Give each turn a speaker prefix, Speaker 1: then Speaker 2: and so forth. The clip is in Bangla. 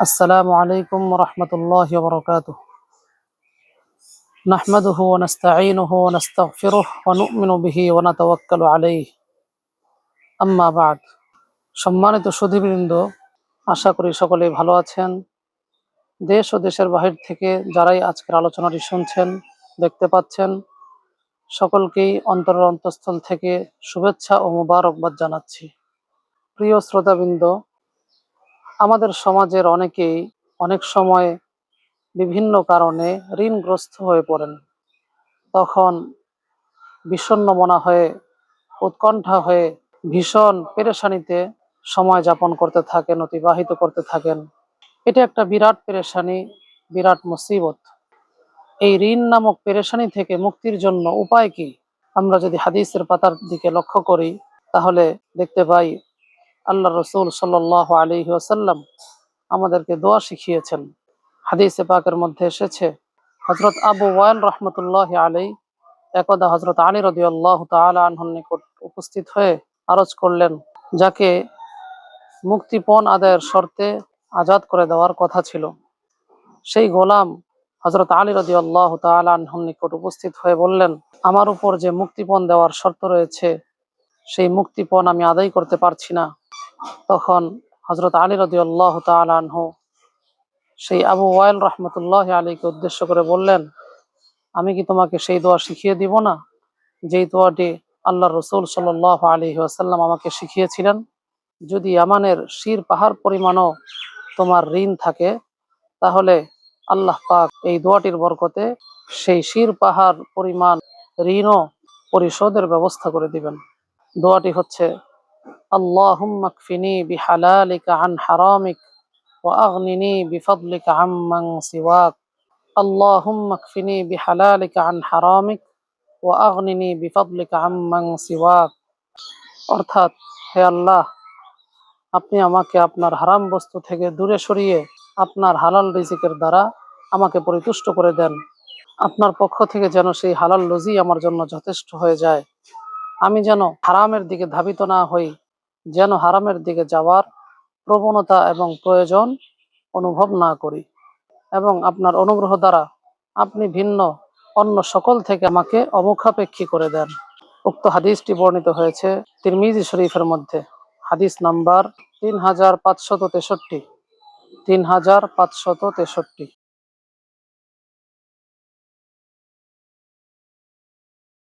Speaker 1: السلام عليكم ورحمة الله وبركاته نحمده ونستعينه ونستغفره ونؤمن به ونتوكل عليه أما بعد সম্মানিত সুধীবৃন্দ আশা করি সকলেই ভালো আছেন দেশ ও দেশের বাহির থেকে যারাই আজকের আলোচনাটি শুনছেন দেখতে পাচ্ছেন সকলকেই অন্তরের অন্তঃস্থল থেকে শুভেচ্ছা ও মোবারকবাদ জানাচ্ছি প্রিয় শ্রোতাবৃন্দ আমাদের সমাজের অনেকেই অনেক সময় বিভিন্ন কারণে ঋণগ্রস্ত হয়ে পড়েন। তখন বিষণ্ন মনা হয়ে, উৎকণ্ঠা হয়ে ভীষণ পেরেশানিতে সময় যাপন করতে থাকেন, অতিবাহিত করতে থাকেন। এটা একটা বিরাট পেরেশানি, বিরাট মুসিবত। এই ঋণ নামক পেরেশানি থেকে মুক্তির জন্য উপায় কি? আমরা যদি হাদিসের পাতার দিকে লক্ষ্য করি, তাহলে দেখতে পাই আল্লাহ রসুল সাল্লাহ আলী ওসাল্লাম আমাদেরকে দোয়া শিখিয়েছেন। হাদিসে পাকের মধ্যে এসেছে হজরত আবু ওয়াইল রহমতুল্লাহ আলী একদা হজরত আলী রদি আল্লাহ আনহর নিকট উপস্থিত হয়ে আরজ করলেন, যাকে মুক্তিপণ আদায়ের শর্তে আজাদ করে দেওয়ার কথা ছিল। সেই গোলাম হজরত আলী রদি আল্লাহ আনহর নিকট উপস্থিত হয়ে বললেন, আমার উপর যে মুক্তিপণ দেওয়ার শর্ত রয়েছে, সেই মুক্তিপণ আমি আদায় করতে পারছি না। তখন হজরত আলী রদি আল্লাহ আনহু সেই আবু ওয়াইল রহমতুল্লাহ আলীকে উদ্দেশ্য করে বললেন, আমি কি তোমাকে সেই দোয়া শিখিয়ে দিব না, যেই দোয়াটি আল্লাহ রসুল সাল আলী আসাল্লাম আমাকে শিখিয়েছিলেন? যদি আমানের শির পাহাড় পরিমাণও তোমার ঋণ থাকে, তাহলে আল্লাহ পাক এই দোয়াটির বরকতে সেই শির পাহাড় পরিমাণ ঋণও পরিশোধের ব্যবস্থা করে দিবেন। দোয়াটি হচ্ছে اللهم اكفني بحلالك عن حرامك واغنني بفضلك عمن سواك اللهم اكفني بحلالك عن حرامك واغنني بفضلك عمن سواك অর্থাৎ হে আল্লাহ আপনি আমাকে আপনার হারাম বস্তু থেকে দূরে সরিয়ে আপনার হালাল রিজিকের দ্বারা আমাকে পরিতুষ্ট করে দেন আপনার পক্ষ থেকে যেন সেই হালাল রুজি আমার জন্য যথেষ্ট হয়ে যায় আমি যেন হারামের দিকে ধাবিত না হই যেন হারামের দিকে যাওয়ার প্রবণতা এবং প্রয়োজন অনুভব না করি। এবং আপনার অনুগ্রহ দ্বারা আপনি ভিন্ন, অন্য সকল থেকে আমাকে অমুখাপেক্ষী করে দেন। উক্ত হাদিসটি বর্ণিত হয়েছে তিরমিজি শরীফের মধ্যে। হাদিস নাম্বার তিন হাজার পাঁচশত তেষট্টি। তিন হাজার পাঁচশত তেষট্টি।